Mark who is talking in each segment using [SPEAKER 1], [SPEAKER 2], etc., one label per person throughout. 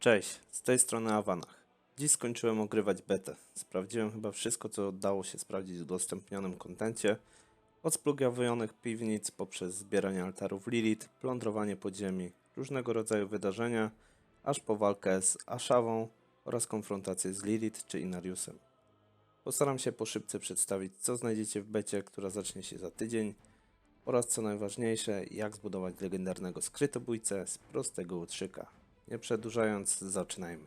[SPEAKER 1] Cześć, z tej strony Awanach. Dziś skończyłem ogrywać betę. Sprawdziłem chyba wszystko, co dało się sprawdzić w udostępnionym kontencie. Od splugawionych piwnic poprzez zbieranie altarów Lilith, plądrowanie podziemi, różnego rodzaju wydarzenia, aż po walkę z Ashawą oraz konfrontację z Lilith czy Inariusem. Postaram się po szybce przedstawić, co znajdziecie w becie, która zacznie się za tydzień oraz co najważniejsze, jak zbudować legendarnego skrytobójcę z prostego łotrzyka. Nie przedłużając, zaczynajmy.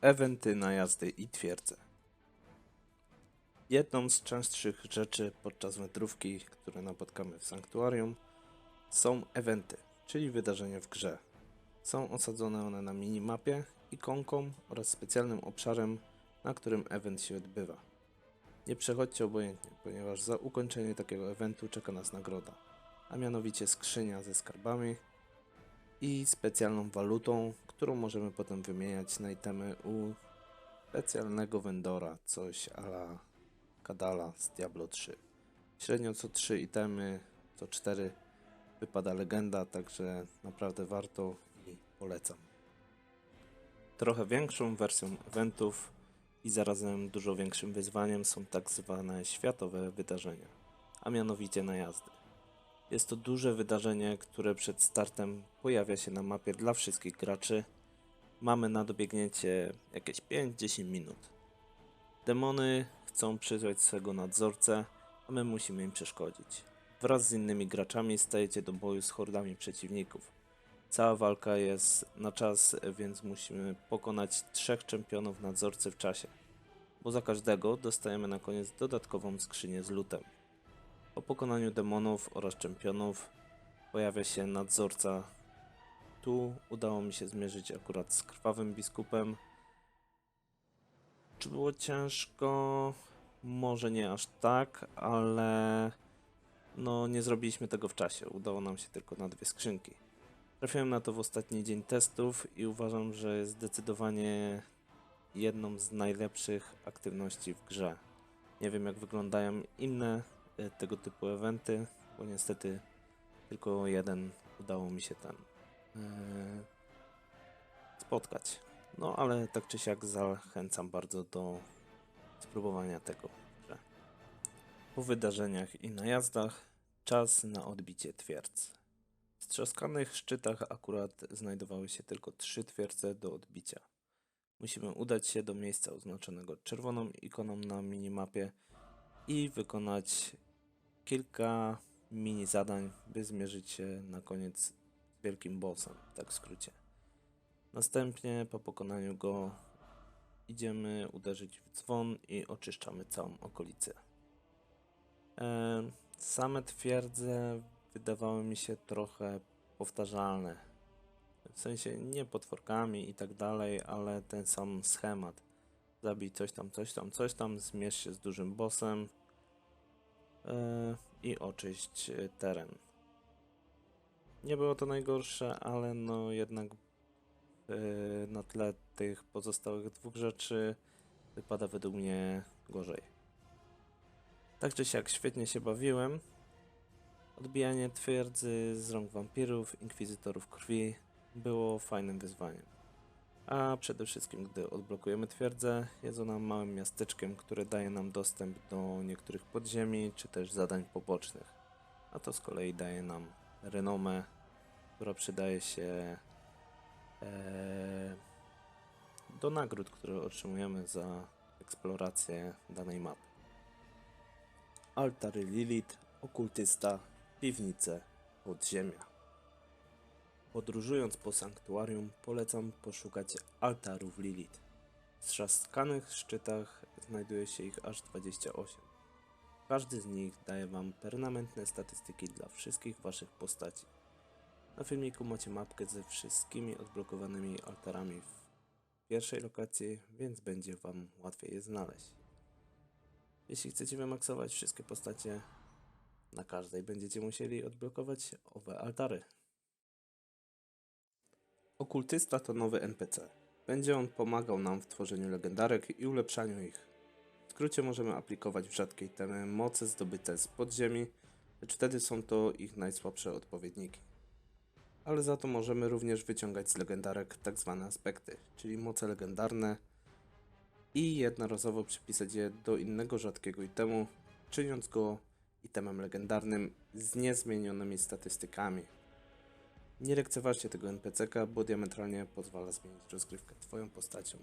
[SPEAKER 1] Eventy, najazdy i twierdze. Jedną z częstszych rzeczy podczas wędrówki, które napotkamy w sanktuarium, są eventy, czyli wydarzenia w grze. Są osadzone one na minimapie, ikonką oraz specjalnym obszarem, na którym event się odbywa. Nie przechodźcie obojętnie, ponieważ za ukończenie takiego eventu czeka nas nagroda, a mianowicie skrzynia ze skarbami i specjalną walutą, którą możemy potem wymieniać na itemy u specjalnego vendora, coś ala Kadala z Diablo 3. Średnio co 3 itemy, co 4 wypada legenda, także naprawdę warto i polecam. Trochę większą wersją eventów i zarazem dużo większym wyzwaniem są tak zwane światowe wydarzenia, a mianowicie najazdy. Jest to duże wydarzenie, które przed startem pojawia się na mapie dla wszystkich graczy. Mamy na dobiegnięcie jakieś 5-10 minut. Demony chcą przyzwać swego nadzorcę, a my musimy im przeszkodzić. Wraz z innymi graczami stajecie do boju z hordami przeciwników. Cała walka jest na czas, więc musimy pokonać trzech czempionów nadzorcy w czasie. Bo za każdego dostajemy na koniec dodatkową skrzynię z lutem. Po pokonaniu demonów oraz czempionów pojawia się nadzorca. Tu udało mi się zmierzyć akurat z krwawym biskupem. Czy było ciężko? Może nie aż tak, ale no nie zrobiliśmy tego w czasie. Udało nam się tylko na dwie skrzynki. Trafiłem na to w ostatni dzień testów i uważam, że jest zdecydowanie jedną z najlepszych aktywności w grze. Nie wiem jak wyglądają inne tego typu eventy, bo niestety tylko jeden udało mi się ten e, spotkać. No ale tak czy siak zachęcam bardzo do spróbowania tego grze. Po wydarzeniach i najazdach czas na odbicie twierdz. W strzaskanych szczytach akurat znajdowały się tylko trzy twierdze do odbicia. Musimy udać się do miejsca oznaczonego czerwoną ikoną na minimapie i wykonać kilka mini zadań, by zmierzyć się na koniec z wielkim bossem, tak w skrócie. Następnie po pokonaniu go idziemy uderzyć w dzwon i oczyszczamy całą okolicę. E, same twierdze wydawały mi się trochę powtarzalne. W sensie nie potworkami i tak dalej, ale ten sam schemat. Zabij coś tam, coś tam, coś tam, zmierz się z dużym bossem i oczyść e, teren. Nie było to najgorsze, ale no jednak yy, na tle tych pozostałych dwóch rzeczy wypada według mnie gorzej. Tak czy siak świetnie się bawiłem. Odbijanie twierdzy z rąk wampirów, inkwizytorów krwi było fajnym wyzwaniem. A przede wszystkim, gdy odblokujemy twierdzę, jest ona małym miasteczkiem, które daje nam dostęp do niektórych podziemi czy też zadań pobocznych. A to z kolei daje nam renomę, która przydaje się e, do nagród, które otrzymujemy za eksplorację danej mapy. Altary Lilith, okultysta, piwnice, podziemia. Podróżując po sanktuarium, polecam poszukać altarów Lilith. W trzaskanych szczytach znajduje się ich aż 28. Każdy z nich daje Wam permanentne statystyki dla wszystkich Waszych postaci. Na filmiku macie mapkę ze wszystkimi odblokowanymi altarami w pierwszej lokacji, więc będzie Wam łatwiej je znaleźć. Jeśli chcecie wymaksować wszystkie postacie, na każdej będziecie musieli odblokować owe altary. Okultysta to nowy NPC. Będzie on pomagał nam w tworzeniu legendarek i ulepszaniu ich. W skrócie możemy aplikować w rzadkie itemy moce zdobyte z podziemi, lecz wtedy są to ich najsłabsze odpowiedniki. ale za to możemy również wyciągać z legendarek tak zwane aspekty, czyli moce legendarne i jednorazowo przypisać je do innego rzadkiego itemu, czyniąc go itemem legendarnym z niezmienionymi statystykami. Nie lekceważcie tego NPC-ka, bo diametralnie pozwala zmienić rozgrywkę twoją postacią.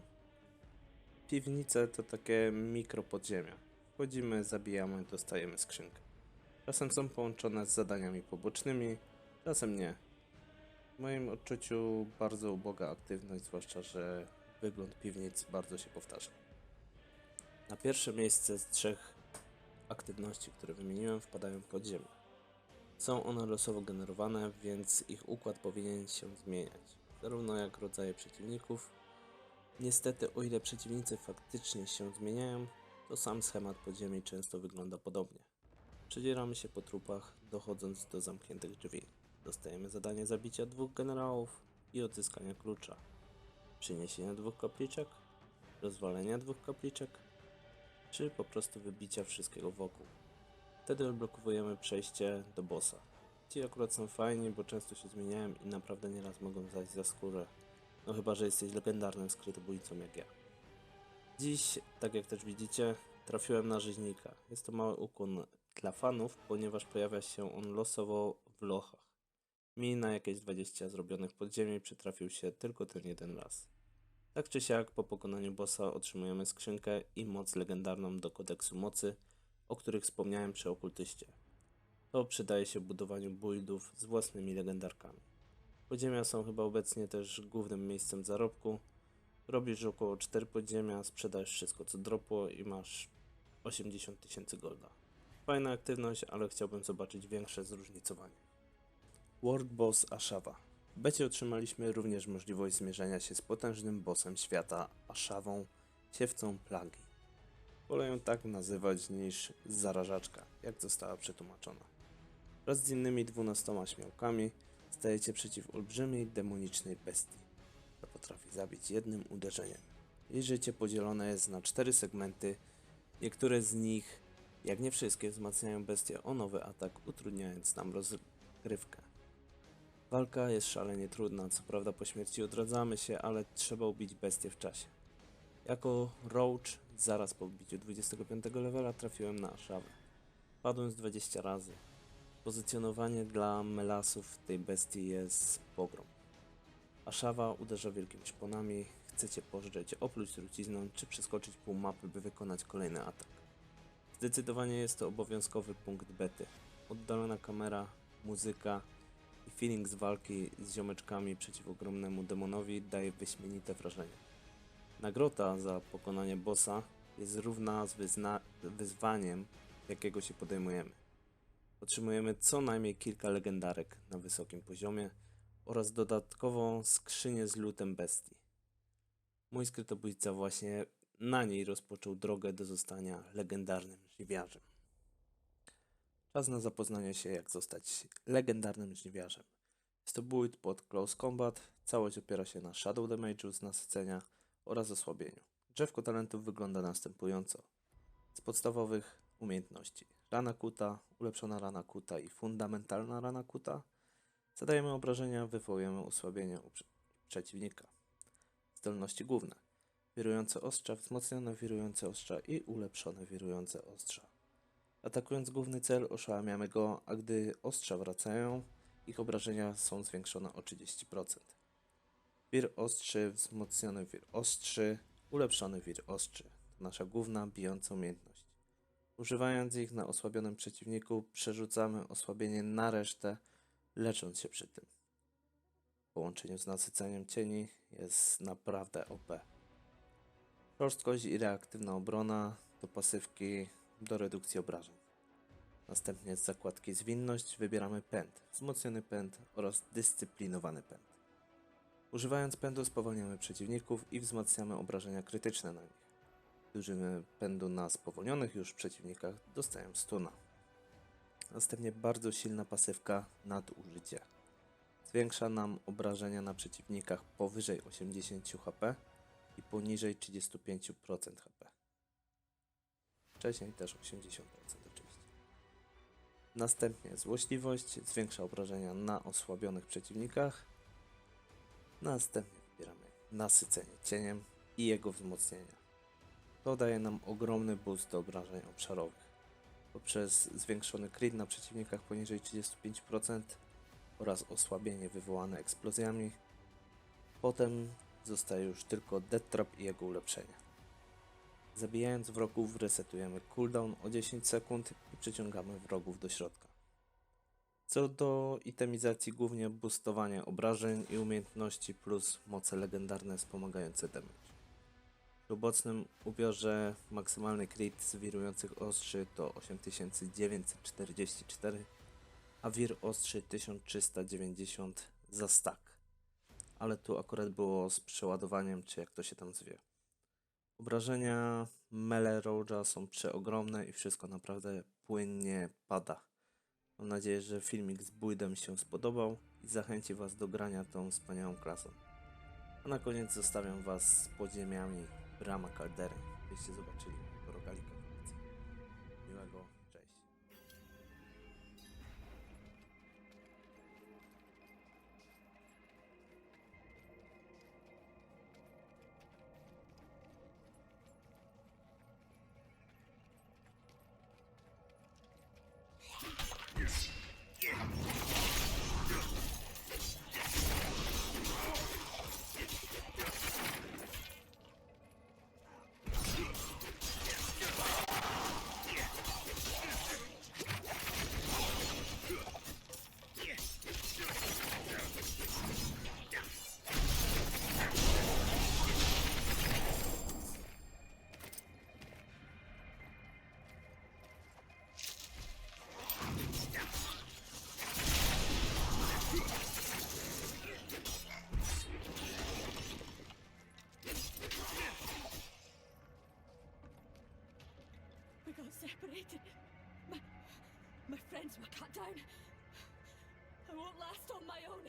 [SPEAKER 1] Piwnice to takie mikro podziemia. Wchodzimy, zabijamy, dostajemy skrzynkę. Czasem są połączone z zadaniami pobocznymi, czasem nie. W moim odczuciu bardzo uboga aktywność, zwłaszcza, że wygląd piwnic bardzo się powtarza. Na pierwsze miejsce z trzech aktywności, które wymieniłem, wpadają podziemia. Są one losowo generowane, więc ich układ powinien się zmieniać, zarówno jak rodzaje przeciwników. Niestety, o ile przeciwnicy faktycznie się zmieniają, to sam schemat podziemi często wygląda podobnie. Przedzieramy się po trupach, dochodząc do zamkniętych drzwi. Dostajemy zadanie zabicia dwóch generałów i odzyskania klucza. Przyniesienia dwóch kapliczek, rozwalenia dwóch kapliczek, czy po prostu wybicia wszystkiego wokół. Wtedy odblokowujemy przejście do bossa. Ci akurat są fajni, bo często się zmieniają i naprawdę nieraz mogą zajść za skórę. No chyba, że jesteś legendarnym skrytobójcą jak ja. Dziś, tak jak też widzicie, trafiłem na rzeźnika. Jest to mały ukłon dla fanów, ponieważ pojawia się on losowo w lochach. Mi na jakieś 20 zrobionych podziemi przytrafił się tylko ten jeden raz. Tak czy siak, po pokonaniu bossa otrzymujemy skrzynkę i moc legendarną do kodeksu mocy, o których wspomniałem przy okultyście. To przydaje się budowaniu buildów z własnymi legendarkami. Podziemia są chyba obecnie też głównym miejscem zarobku. Robisz około 4 podziemia, sprzedajesz wszystko co dropło i masz 80 tysięcy golda. Fajna aktywność, ale chciałbym zobaczyć większe zróżnicowanie. World Boss Ashawa. W becie otrzymaliśmy również możliwość zmierzenia się z potężnym bossem świata Ashawą, siewcą plagi. Wolę ją tak nazywać niż zarażaczka, jak została przetłumaczona. Wraz z innymi dwunastoma śmiałkami stajecie przeciw olbrzymiej demonicznej bestii, która potrafi zabić jednym uderzeniem. Jej życie podzielone jest na cztery segmenty, niektóre z nich, jak nie wszystkie, wzmacniają bestię o nowy atak, utrudniając nam rozgrywkę. Walka jest szalenie trudna, co prawda po śmierci odradzamy się, ale trzeba ubić bestię w czasie. Jako Roach zaraz po wbiciu 25 levela trafiłem na Ashawę. Padłem z 20 razy. Pozycjonowanie dla melasów tej bestii jest pogrom. Ashawa uderza wielkimi szponami, chcecie pożreć, opluć trucizną czy przeskoczyć pół mapy, by wykonać kolejny atak. Zdecydowanie jest to obowiązkowy punkt bety. Oddalona kamera, muzyka i feeling z walki z ziomeczkami przeciw ogromnemu demonowi daje wyśmienite wrażenie. Nagroda za pokonanie bossa jest równa z wyzwaniem, jakiego się podejmujemy. Otrzymujemy co najmniej kilka legendarek na wysokim poziomie oraz dodatkową skrzynię z lutem bestii. Mój skrytobójca właśnie na niej rozpoczął drogę do zostania legendarnym żniwiarzem. Czas na zapoznanie się, jak zostać legendarnym żniwiarzem. Jest to build pod Close Combat. Całość opiera się na Shadow Damage'u z nasycenia oraz osłabieniu. Drzewko talentów wygląda następująco. Z podstawowych umiejętności. Rana kuta, ulepszona rana kuta i fundamentalna rana kuta. Zadajemy obrażenia, wywołujemy osłabienie u prze- przeciwnika. Zdolności główne. Wirujące ostrza, wzmocnione wirujące ostrza i ulepszone wirujące ostrza. Atakując główny cel, oszałamiamy go, a gdy ostrza wracają, ich obrażenia są zwiększone o 30%. Wir ostrzy, wzmocniony wir ostrzy, ulepszony wir ostrzy. To nasza główna bijąca umiejętność. Używając ich na osłabionym przeciwniku, przerzucamy osłabienie na resztę, lecząc się przy tym. W połączeniu z nasyceniem cieni jest naprawdę OP. Szorstkość i reaktywna obrona to pasywki do redukcji obrażeń. Następnie z zakładki zwinność wybieramy pęd, wzmocniony pęd oraz dyscyplinowany pęd. Używając pędu spowalniamy przeciwników i wzmacniamy obrażenia krytyczne na nich. Gdy użyjemy pędu na spowolnionych już przeciwnikach, dostają stuna. Następnie bardzo silna pasywka nadużycie. Zwiększa nam obrażenia na przeciwnikach powyżej 80 HP i poniżej 35% HP. Wcześniej też 80% oczywiście. Następnie złośliwość zwiększa obrażenia na osłabionych przeciwnikach. Następnie wybieramy nasycenie cieniem i jego wzmocnienia. To daje nam ogromny boost do obrażeń obszarowych. Poprzez zwiększony crit na przeciwnikach poniżej 35% oraz osłabienie wywołane eksplozjami. Potem zostaje już tylko Death Trap i jego ulepszenia. Zabijając wrogów resetujemy cooldown o 10 sekund i przyciągamy wrogów do środka. Co do itemizacji głównie boostowanie obrażeń i umiejętności plus moce legendarne wspomagające damage. W obecnym ubiorze maksymalny crit z wirujących ostrzy to 8944, a wir ostrzy 1390 za stack. Ale tu akurat było z przeładowaniem, czy jak to się tam zwie. Obrażenia Mele Roja są przeogromne i wszystko naprawdę płynnie pada. Mam nadzieję, że filmik z Bujdem się spodobał i zachęci Was do grania tą wspaniałą klasą. A na koniec zostawiam Was z podziemiami Brama Caldery, byście zobaczyli
[SPEAKER 2] We got separated. My, my friends were cut down. I won't last on my own.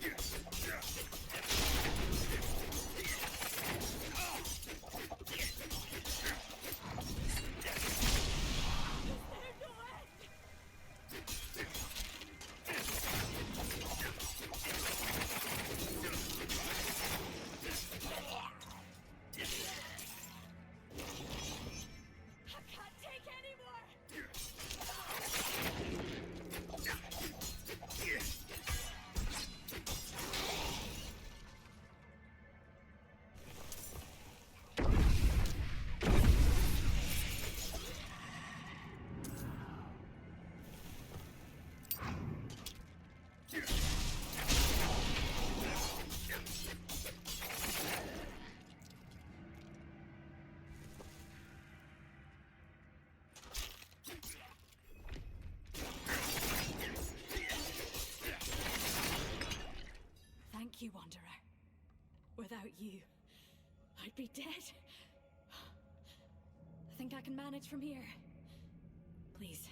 [SPEAKER 2] Is Wanderer. Without you, I'd be dead. I think I can manage from here. Please,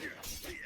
[SPEAKER 3] Yeah.